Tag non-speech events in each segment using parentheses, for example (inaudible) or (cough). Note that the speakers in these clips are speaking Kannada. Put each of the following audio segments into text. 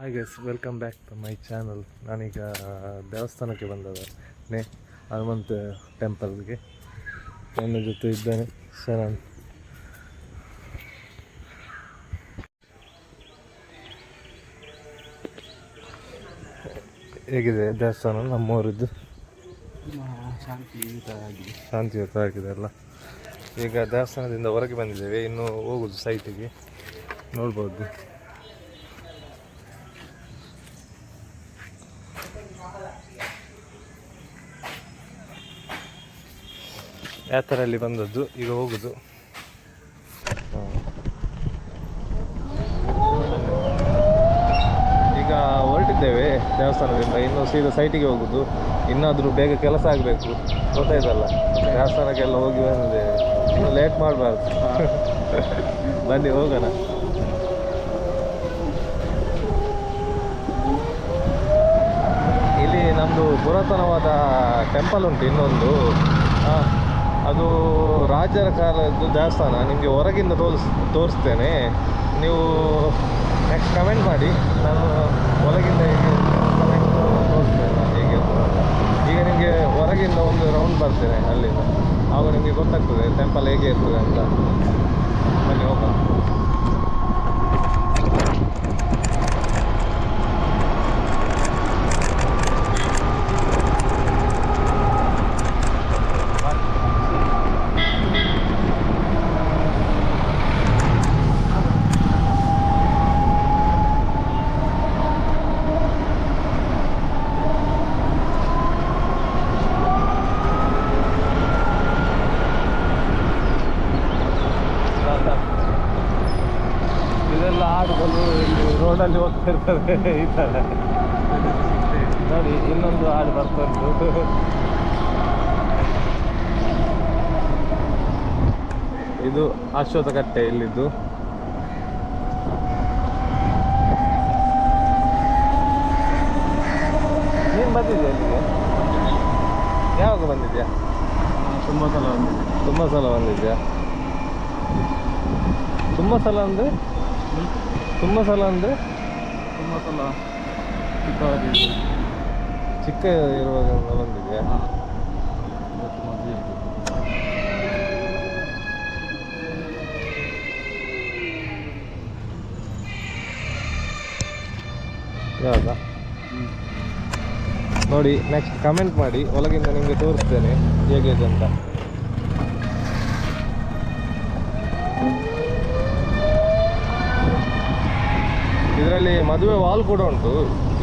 Hi guys welcome back to my channel ನಾನೀಗ ದೇವಸ್ಥಾನಕ್ಕೆ ಬಂದದ. ನೇ, ಹನುಮಂತ ಟೆಂಪಲ್ಗೆ ನನ್ನ ಜೊತೆ ಇದ್ದಾನೆ ಶರಣ್. ಹೇಗಿದೆ ದೇವಸ್ಥಾನ ನಮ್ಮೂರಿದ್ದು? ಶಾಂತಿಯುತ ಆಗಿದೆ ಅಲ್ಲ, ಈಗ ದೇವಸ್ಥಾನದಿಂದ ಹೊರಗೆ ಬಂದಿದ್ದೇವೆ. ಇನ್ನು ಹೋಗೋದು ಸೈಟಿಗೆ ನೋಡ್ಬೋದು. ಯಾತ್ರೆಯಲ್ಲಿ ಬಂದದ್ದು? ಈಗ ಹೋಗುದು. ಈಗ ಹೊರಟಿದ್ದೇವೆ ದೇವಸ್ಥಾನದಿಂದ. ಇನ್ನು ಸೀದಾ ಸೈಟಿಗೆ ಹೋಗುದು. ಇನ್ನಾದರೂ ಬೇಗ ಕೆಲಸ ಆಗಬೇಕು. ಗೊತ್ತಾಯ್ತಲ್ಲ? ದೇವಸ್ಥಾನಕ್ಕೆಲ್ಲ ಹೋಗಿ ಬಂದಿದ್ದೇವೆ ಇನ್ನು ಲೇಟ್ ಮಾಡಬಾರ್ದು. (laughs) ಬನ್ನಿ ಹೋಗೋಣ. ಇಲ್ಲಿ ನಮ್ಮದು ಪುರಾತನವಾದ ಟೆಂಪಲ್ ಉಂಟು ಇನ್ನೊಂದು. ಆ, ಅದು ರಾಜರ ಕಾಲದ್ದು ದೇವಸ್ಥಾನ, ನಿಮಗೆ ಹೊರಗಿಂದ ತೋರಿಸ್ ತೋರಿಸ್ತೇನೆ. ನೀವು ನೆಕ್ಸ್ಟ್ ಕಮೆಂಟ್ ಮಾಡಿ. ನಾನು ಹೊರಗಿಂದ ಹೇಗೆ ಕಮೆಂಟ್ ತೋರಿಸ್ತೇನೆ ಹೇಗೆ. ಈಗ ನಿಮಗೆ ಹೊರಗಿಂದ ಒಂದು ರೌಂಡ್ ಬರ್ತೇನೆ ಅಲ್ಲಿಂದ. ಆವಾಗ ನಿಮಗೆ ಗೊತ್ತಾಗ್ತದೆ ಟೆಂಪಲ್ ಹೇಗೆ ಇರ್ತದೆ ಅಂತ. ಬನ್ನಿ ಹೋಗೋಣ. ಇರ್ತದೆ ಈ ಥರ ನೋಡಿ ಇನ್ನೊಂದು ಹಾಡು ಬರ್ತಾ ಉಂಟು ಇದು ಅಶ್ವಥ ಕಟ್ಟೆ ಇಲ್ಲಿದ್ದು. ನೀನು ಬಂದಿದ್ಯಾ ಇಲ್ಲಿಗೆ? ಯಾವಾಗ ಬಂದಿದ್ಯಾ? ತುಂಬ ಸಲ ಬಂದಿದೆ ತುಂಬ ಸಲ ಬಂದಿದ್ಯಾ? ತುಂಬ ಸಲ ಅಂದರೆ? ತುಂಬ ಸಲ ಅಂದರೆ? ತುಂಬ ಚಿಕ್ಕವಾಗಿ ಚಿಕ್ಕ ಇರುವಾಗ ಬಂದಿದೆ. ಇವತ್ತು ಮದುವೆ. ನೋಡಿ ನೆಕ್ಸ್ಟ್ ಕಮೆಂಟ್ ಮಾಡಿ ಒಳಗಿಂದ ನಿಮಗೆ ತೋರಿಸ್ತೇನೆ ಹೇಗಿದೆ ಅಂತ. ಇದರಲ್ಲಿ ಮದುವೆ ವಾಲ್ ಕೂಡ ಉಂಟು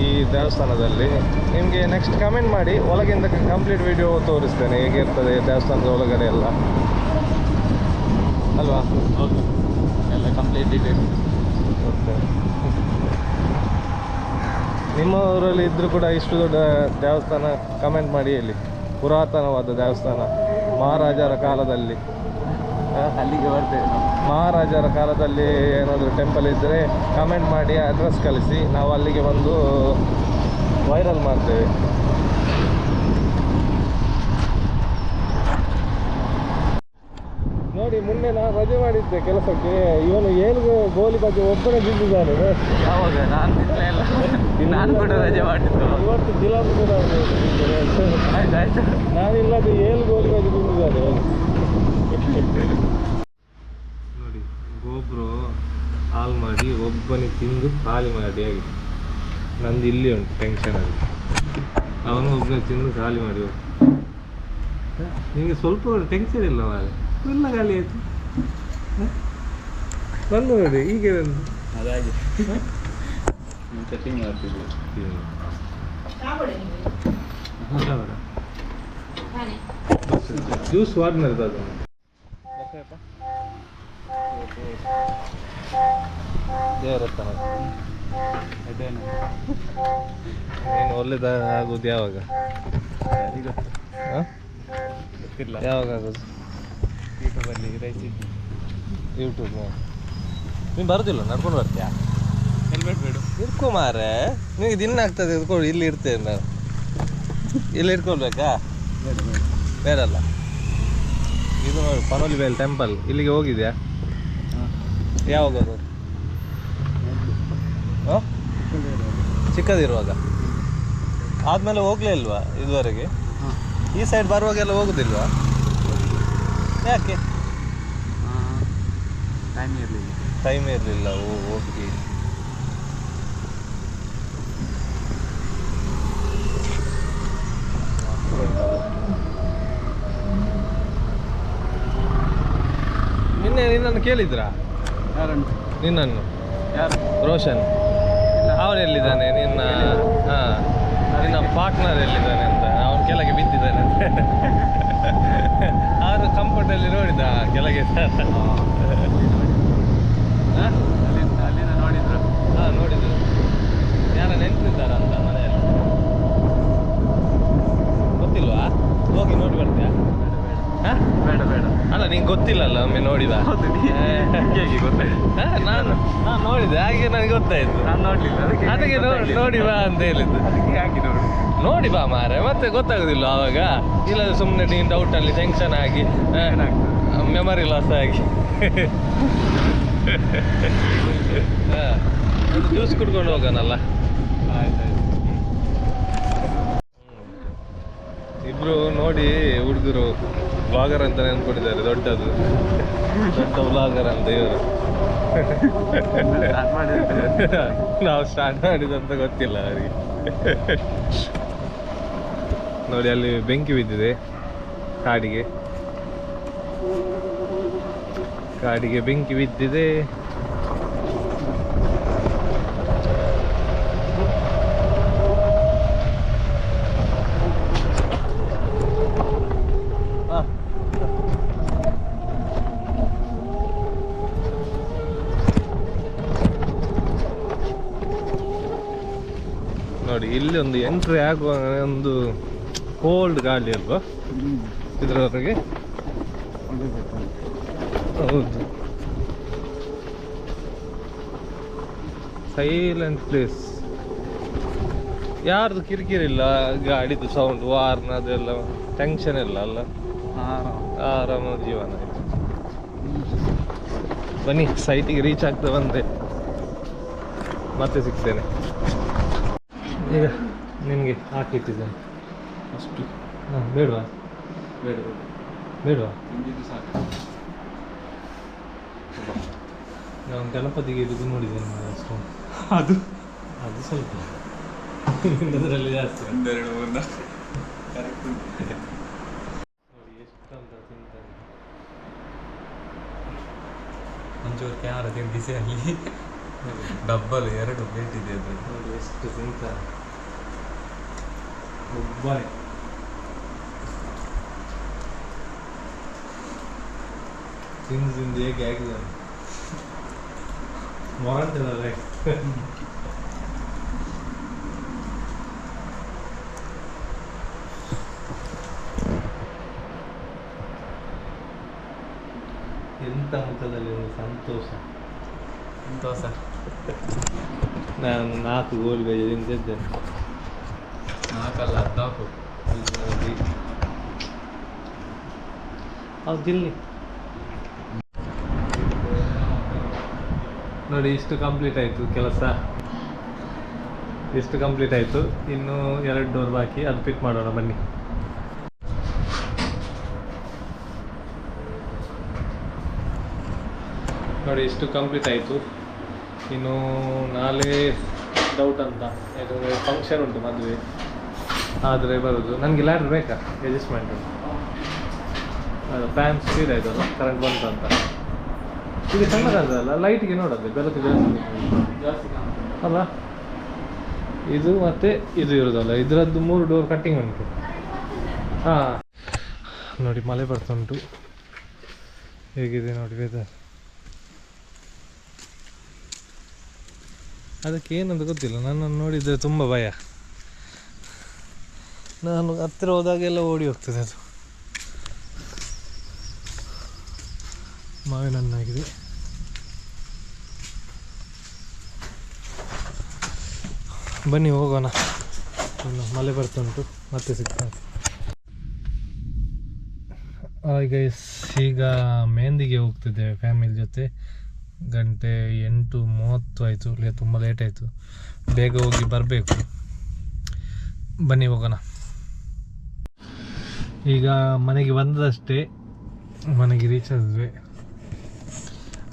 ಈ ದೇವಸ್ಥಾನದಲ್ಲಿ. ನಿಮಗೆ ನೆಕ್ಸ್ಟ್ ಕಮೆಂಟ್ ಮಾಡಿ ಒಳಗಿಂದ ಕಂಪ್ಲೀಟ್ ವಿಡಿಯೋ ತೋರಿಸ್ತೇನೆ ಹೇಗಿರ್ತದೆ ದೇವಸ್ಥಾನದ ಒಳಗಡೆ ಎಲ್ಲ. ಅಲ್ವಾ? ಎಲ್ಲ ಕಂಪ್ಲೀಟ್ ಡೀಟೇಲ್ಸ್ ಮತ್ತೆ ನಿಮ್ಮ ಊರಲ್ಲಿ ಇದ್ರೂ ಕೂಡ ಇಷ್ಟು ದೊಡ್ಡ ದೇವಸ್ಥಾನ ಕಮೆಂಟ್ ಮಾಡಿ ಹೇಳಿ. ಪುರಾತನವಾದ ದೇವಸ್ಥಾನ ಮಹಾರಾಜರ ಕಾಲದಲ್ಲಿ. ಅಲ್ಲಿಗೆ ಬರ್ತೇವೆ ಮಹಾರಾಜರ ಕಾಲದಲ್ಲಿ ಏನಾದರೂ ಟೆಂಪಲ್ ಇದ್ದರೆ ಕಮೆಂಟ್ ಮಾಡಿ ಅಡ್ರೆಸ್ ಕಳಿಸಿ. ನಾವು ಅಲ್ಲಿಗೆ ಬಂದು ವೈರಲ್ ಮಾಡ್ತೇವೆ. ನೋಡಿ ಮೊನ್ನೆ ನಾನು ರಜೆ ಮಾಡಿದ್ದೆ ಕೆಲಸಕ್ಕೆ. ಇವನು ಏನು ಗೋಲಿ ಬಗ್ಗೆ ಒಬ್ಬನೇ ಬಿದ್ದಿದ್ದಾನೆ ಯಾವಾಗ ನಾನು ಇಲ್ಲ. ನಾನು ಕೂಡ ರಜೆ ಮಾಡಿದ್ದು. ಇವತ್ತು ಕೂಡ. ಆಯ್ತು ಆಯ್ತು ನಾನಿಲ್ಲದೆ ಏಳು ಗೋಲಿ ಬಗ್ಗೆ ಬಿದ್ದಿದ್ದಾನೆ ನೋಡಿ ಗೋಬ್ರು ಹಾಲ್ ಮಾಡಿ ಒಬ್ಬನಿಗೆ ತಿಂದು ಖಾಲಿ ಮಾಡಿ ಆಗಿದೆ. ನಂದು ಇಲ್ಲಿ ಉಂಟು ಟೆನ್ಷನ್ ಆಗಿದೆ ಅವನು ಒಬ್ಬನೇ ತಿಂದು ಖಾಲಿ ಮಾಡಿ. ನಿಮಗೆ ಸ್ವಲ್ಪ ಟೆನ್ಷನ್ ಇಲ್ಲ ಮಾರೆ. ಎಲ್ಲ ಖಾಲಿ ಆಯ್ತು? ಬಂದು ನೋಡಿ ಹೀಗೆ ಬಂದು. ಅದಾಗಿ. ಮಾಡ್ತಿದ್ವಿ ಜ್ಯೂಸ್ ವಾರ್ನರ್ದು ಅದು ದೇವರತ್ತನ ಅದೇನು ನೀನು ಒಳ್ಳೇದ ಆಗೋದು ಯಾವಾಗ? ಈಗ ಹ? ಗೊತ್ತಿಲ್ಲ. ಯಾವಾಗ ಆಗೋದು? ಯೂಟ್ಯೂಬಲ್ಲಿ ರೈಸ್ ಯೂಟ್ಯೂಬ್ ನೀನು ಬರೋದಿಲ್ಲ ನಡ್ಕೊಂಡು ಬರ್ತೀಯಾ? ಹೆಲ್ಮೆಟ್ ಬೇಡು. ಇಟ್ಕೊ ಮಾರೆ. ನಿನಗೆ ದಿನ ಆಗ್ತದೆ ಇದ್ಕೊಂಡು ಇಲ್ಲಿ ಇರ್ತೇನೆ ನಾನು. ಇಲ್ಲಿ ಇಟ್ಕೊಳ್ಬೇಕಾ ಬೇಡ ಬೇಡ. ಬೇಡಲ್ಲ. ಇದು ನೋಡಿ ಪನೋಲಿ ಬೇಲ್ ಟೆಂಪಲ್ ಇಲ್ಲಿಗೆ ಹೋಗಿದ್ಯಾ? ಯಾವಾಗ ಚಿಕ್ಕದಿರುವಾಗ? ಆದಮೇಲೆ ಹೋಗ್ಲೇ ಇಲ್ವಾ ಇದುವರೆಗೆ? ಈ ಸೈಡ್ ಬರುವಾಗೆಲ್ಲ ಹೋಗುದಿಲ್ವಾ? ಯಾಕೆ? ಟೈಮ್ ಇರಲಿಲ್ಲ. ಟೈಮ್ ಇರಲಿಲ್ಲ. Oh okay. ನಿನ್ನೆ ಕೇಳಿದ್ರಾ? ಯಾರನ್ನು? ನಿನ್ನನ್ನು. ಯಾರು? ರೋಷನ್. ಅವ್ರು ಎಲ್ಲಿದ್ದಾನೆ? ನಿನ್ನ ಹಾ. ನಿನ್ನ ಪಾರ್ಟ್ನರ್ ಎಲ್ಲಿದ್ದಾನೆ ಅಂತ. ಅವನು ಕೆಳಗೆ ಬಿದ್ದಿದ್ದಾನೆ ಅಂತ. ಅವರು ಕಂಫರ್ಟಲ್ಲಿ ನೋಡಿದ ಕೆಳಗೆ ಹಾ ಅಲ್ಲಿಂದ ಅಲ್ಲಿಂದ ನೋಡಿದ್ರು ಹಾ ನೋಡಿದ್ರು ಯಾರ ನೆಂಟಿದ್ದಾರ ಅಂತ ಮನೆಯಲ್ಲಿ ಗೊತ್ತಿಲ್ವಾ ಹೋಗಿ ನೋಡಿ ಬರ್ತೀಯಾ ಬೇಡ ಬೇಡ ಹಾ ಬೇಡ ಬೇಡ ಅಲ್ಲ ನಿಂಗೆ ಗೊತ್ತಿಲ್ಲಲ್ಲ ಒಮ್ಮೆ ನೋಡಿದ. ಹೇಗೆ ಗೊತ್ತಾಯ್ತು ಹಾ, ನಾನು ನಾನು ನೋಡಿದೆ ಹಾಗೆ ನನಗೆ ಗೊತ್ತಾಯ್ತು. ನಾನು ನೋಡ್ಲಿಲ್ಲ ಅದಕ್ಕೆ ನೋಡಿ ಬಾ ಅಂತ ಹೇಳಿದ್ದು. ಅದಕ್ಕೆ ನೋಡು? ನೋಡಿ ಬಾ ಮಾರೆ ಮತ್ತೆ ಗೊತ್ತಾಗುದಿಲ್ಲ ಆವಾಗ ಇಲ್ಲ ಸುಮ್ಮನೆ ಡೌಟ್ ಅಲ್ಲಿ ಟೆನ್ಷನ್ ಆಗಿ ಮೆಮೊರಿ ಲಾಸ್ ಆಗಿ. ಜ್ಯೂಸ್ ಕುಡ್ಕೊಂಡು ಹೋಗೋಣಲ್ಲ. ಇಬ್ರು ನೋಡಿ ಹುಡುಗರು ಬ್ಲಾಗರ್ ಅಂತ ಅನ್ಕೊಂಡಿದ್ದಾರೆ, ದೊಡ್ಡದು. ದೊಡ್ಡ ಬ್ಲಾಗರ್ ಅಂತ ಇವರು. ನಾವು ಸ್ಟಾರ್ಟ್ ಮಾಡಿದಂತ ಗೊತ್ತಿಲ್ಲ ಅವರಿಗೆ. ನೋಡಿ, ಅಲ್ಲಿ ಬೆಂಕಿ ಬಿದ್ದಿದೆ ಕಾಡಿಗೆ. ಕಾಡಿಗೆ ಬೆಂಕಿ ಬಿದ್ದಿದೆ. ನೋಡಿ, ಇಲ್ಲಿ ಒಂದು ಎಂಟ್ರಿ ಆಗುವ ಒಂದು ಕೋಲ್ಡ್ ಗಾಳಿ ಅಲ್ವಾ? ಇದರವರೆಗೆ? ಹೌದು. ಸೈಲೆಂಟ್ ಪ್ಲೇಸ್ ಯಾರ್ದು ಕಿರಿಕಿರಿಲ್ಲ ಗಾಡಿದು ಸೌಂಡ್ ವಾರ್ನ ಅದೆಲ್ಲ ಟೆನ್ಷನ್ ಇಲ್ಲ ಅಲ್ಲ. ಆರಾಮ ಜೀವನ ಇದು ಬನ್ನಿ ಸೈಟಿಗೆ ರೀಚ್ ಆಗ್ತಾ ಬಂದೆ ಮತ್ತೆ ಸಿಗ್ತೇನೆ. ಈಗ ನಿಮಗೆ ಹಾಕಿಟ್ಟಿದ್ದೇನೆ. ಅಷ್ಟು. ಹಾಂ ಬೇಡವಾ? ಬೇಡ. ಬೇಡವಾ? ಸಾಕು. ನಾನು ಗಣಪತಿಗೆ ಇದು ನೋಡಿದ್ದೇನೆ ಮಾರ್ರೆ ಅಷ್ಟು. ಅದು? ಅದು ಸ್ವಲ್ಪ. ಅದರಲ್ಲಿ ಜಾಸ್ತಿ. ಒಂದೆರಡು ಮೂರು ಕರೆಕ್ಟ್ ನೋಡಿ ಎಷ್ಟು ಅಂತ ತಿಂತಾರೆ. ಒಂಚೂರು ಕ್ಯಾಮರಾ ತೆಗ್ದಿಸಿ ಅಲ್ಲಿ. ಡಬ್ಬಲ್ ಎರಡು ಪ್ಲೇಟ್ ಇದೆ ಅದು ನೋಡಿ ಎಷ್ಟು ಸಿಂಕ ಒಬ್ಬನೇ. ತಿಂದು ಹೇಗೆ ಆಗಿದೆ ಮೊರಂತಿಲ್ಲ ಎಂತ ಮುಖದಲ್ಲಿ ಸಂತೋಷ? ಸಂತೋಷ. ನಾನು ನಾಲ್ಕು ಗೋಲ್ ಗೈ ತಿಂತಿದ್ದೇನೆ ನಾಲ್ಕಲ್ಲ ಹದಿನಾಲ್ಕು. ಹೌದು ಇಲ್ಲಿ ನೋಡಿ ಇಷ್ಟು ಕಂಪ್ಲೀಟ್ ಆಯಿತು ಕೆಲಸ. ಇಷ್ಟು ಕಂಪ್ಲೀಟ್ ಆಯಿತು. ಇನ್ನು ಎರಡು ಡೋರ್ ಬಾಕಿ. ಅದು ಪಿಕ್ ಮಾಡೋಣ ಬನ್ನಿ. ನೋಡಿ ಇಷ್ಟು ಕಂಪ್ಲೀಟ್ ಆಯಿತು. ಇನ್ನು ನಾಳೆ ಡೌಟ್ ಅಂತ. ಯಾಕಂದರೆ ಫಂಕ್ಷನ್ ಉಂಟು ಮದುವೆ. ಆದರೆ ಬರೋದು. ನನಗೆ ಲ್ಯಾಡ್ರ್ ಬೇಕಾ? ಅಡ್ಜಸ್ಟ್ಮೆಂಟ್ ಅದು ಫ್ಯಾನ್ ಸ್ಪೀಡ್ ಆಯ್ತಲ್ಲ ಕರೆಂಟ್ ಬಂತು ಅಂತ. ಇದು ಸಣ್ಣದಲ್ಲ ಲೈಟ್ಗೆ ನೋಡೋದು ಬೆಳಕು ಜಾಸ್ತಿ ಅಲ್ಲ? ಇದು ಮತ್ತೆ ಇದು ಇರೋದಲ್ಲ ಇದರದ್ದು ಮೂರು ಡೋರ್ ಕಟ್ಟಿಂಗ್ ಉಂಟು. ಹಾಂ. ನೋಡಿ ಮಳೆ ಬರ್ತುಂಟು ಹೇಗಿದೆ ನೋಡಿ ವೆದರ್ ಅದಕ್ಕೆ ಏನಂತ ಗೊತ್ತಿಲ್ಲ. ನನ್ನನ್ನು ನೋಡಿದರೆ ತುಂಬ ಭಯ. ನಾನು ಹತ್ತಿರ ಹೋದಾಗೆಲ್ಲ ಓಡಿ ಹೋಗ್ತದೆ ಅದು. ಮಾವಿನಣ್ಣಾಗಿದೆ. ಬನ್ನಿ ಹೋಗೋಣ. ಮಳೆ ಬರ್ತುಂಟು ಮತ್ತೆ ಸಿಗ್ತಾನೆ. ಈಗ ಈಗ ಮೆಹಂದಿಗೆ ಹೋಗ್ತಿದ್ದೇವೆ ಫ್ಯಾಮಿಲಿ ಜೊತೆ. ಗಂಟೆ ಎಂಟು ಮೂವತ್ತು ಆಯಿತು. ಲೇ ತುಂಬ ಲೇಟ್ ಆಯಿತು. ಬೇಗ ಹೋಗಿ ಬರಬೇಕು. ಬನ್ನಿ ಹೋಗೋಣ. ಈಗ ಮನೆಗೆ ಬಂದದಷ್ಟೇ. ಮನೆಗೆ ರೀಚ್ ಆದ್ವಿ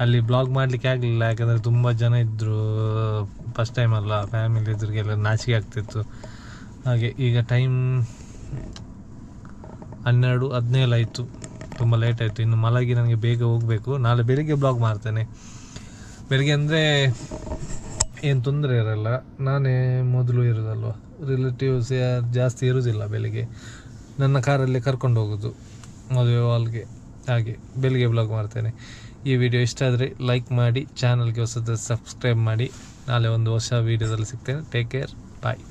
ಅಲ್ಲಿ ಬ್ಲಾಗ್ ಮಾಡಲಿಕ್ಕೆ ಆಗಲಿಲ್ಲ. ಯಾಕಂದರೆ ತುಂಬ ಜನ ಇದ್ದರು ಫಸ್ಟ್ ಟೈಮ್ ಅಲ್ಲ. ಫ್ಯಾಮಿಲಿ ಇದ್ರಿಗೆಲ್ಲ ನಾಚಿಕೆ ಆಗ್ತಿತ್ತು. ಹಾಗೆ ಈಗ ಟೈಮ್ ಹನ್ನೆರಡು ಹದಿನೇಳು ಆಯಿತು ತುಂಬ ಲೇಟ್ ಆಯಿತು. ಇನ್ನು ಮಲಗಿ ನನಗೆ ಬೇಗ ಹೋಗಬೇಕು. ನಾಳೆ ಬೆಳಿಗ್ಗೆ ಬ್ಲಾಗ್ ಮಾಡ್ತೇನೆ. ಬೆಳಿಗ್ಗೆ ಅಂದರೆ ಏನು ತೊಂದರೆ ಇರಲ್ಲ. ನಾನೇ ಮೊದಲು ಇರೋದಲ್ವ? ರಿಲೇಟಿವ್ಸ್ ಜಾಸ್ತಿ ಇರೋದಿಲ್ಲ ಬೆಳಿಗ್ಗೆ. ನನ್ನ ಕಾರಲ್ಲಿ ಕರ್ಕೊಂಡು ಹೋಗೋದು. ಮದುವೆ ಹಾಲ್ಗೆ ಹಾಗೆ ಬೆಳಿಗ್ಗೆ ಬ್ಲಾಗ್ ಮಾಡ್ತೇನೆ. ಈ ವಿಡಿಯೋ ಇಷ್ಟ ಆದರೆ ಲೈಕ್ ಮಾಡಿ ಚಾನಲ್ಗೆ ಹೊಸದು ಸಬ್ಸ್ಕ್ರೈಬ್ ಮಾಡಿ. ನಾಳೆ ಒಂದು ಹೊಸ ವೀಡಿಯೋದಲ್ಲಿ ಸಿಗ್ತೇನೆ. Take care bye